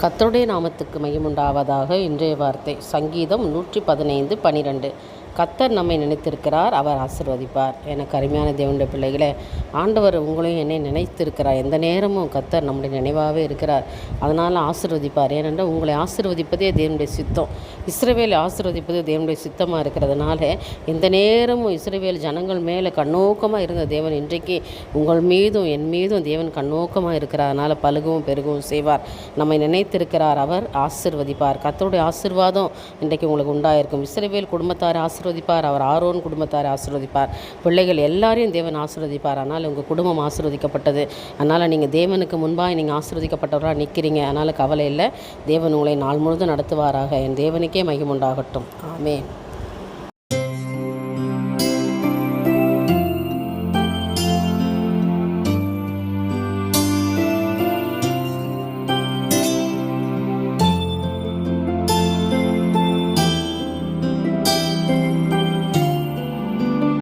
கத்தருடைய நாமத்துக்கு மையமுண்டாவதாக இன்றைய வார்த்தை. சங்கீதம் நூற்றி பதினைந்து பனிரெண்டு. கத்தர் நம்மை நினைத்திருக்கிறார் அவர் ஆசிர்வதிப்பார். எனக்கு அருமையான தேவனுடைய பிள்ளைகளே ஆண்டவர் உங்களையும் என்னை நினைத்திருக்கிறார். எந்த நேரமும் கத்தர் நம்முடைய நினைவாகவே இருக்கிறார். அதனால் ஆசிர்வதிப்பார். ஏனென்றால் உங்களை ஆசிர்வதிப்பதே தேவனுடைய சித்தம். இஸ்ரவேலை ஆசிர்வதிப்பது தேவனுடைய சித்தமாக இருக்கிறதுனால எந்த நேரமும் இஸ்ரவேல் ஜனங்கள் மேலே கண்ணோக்கமாக இருந்த தேவன் இன்றைக்கு உங்கள் மீதும் என் மீதும் தேவன் கண்ணோக்கமாக இருக்கிறார். அதனால் பழுகவும் பெருகவும் செய்வார். நம்மை நினைத்திருக்கிறார். அவர் ஆசிர்வதிப்பார். கத்தருடைய ஆசிர்வாதம் இன்றைக்கு உங்களுக்கு உண்டாயிருக்கும். இஸ்ரவேல் குடும்பத்தாரை ஆசிர்வதிப்பார் அவர் ஆரோன் குடும்பத்தாரை ஆசிர்வதிப்பார். பிள்ளைகள் எல்லாரையும் தேவன் ஆசிர்வதிப்பார். அதனால் உங்கள் குடும்பம் ஆசிர்வதிக்கப்பட்டது. அதனால் நீங்கள் தேவனுக்கு முன்பாக நீங்கள் ஆசிர்வதிக்கப்பட்டவராக நிற்கிறீங்க அதனால் கவலை இல்லை. தேவன் உங்களை நாள் முழுதும் நடத்துவாராக. என் தேவனுக்கே மகிமுண்டாகட்டும் ஆமே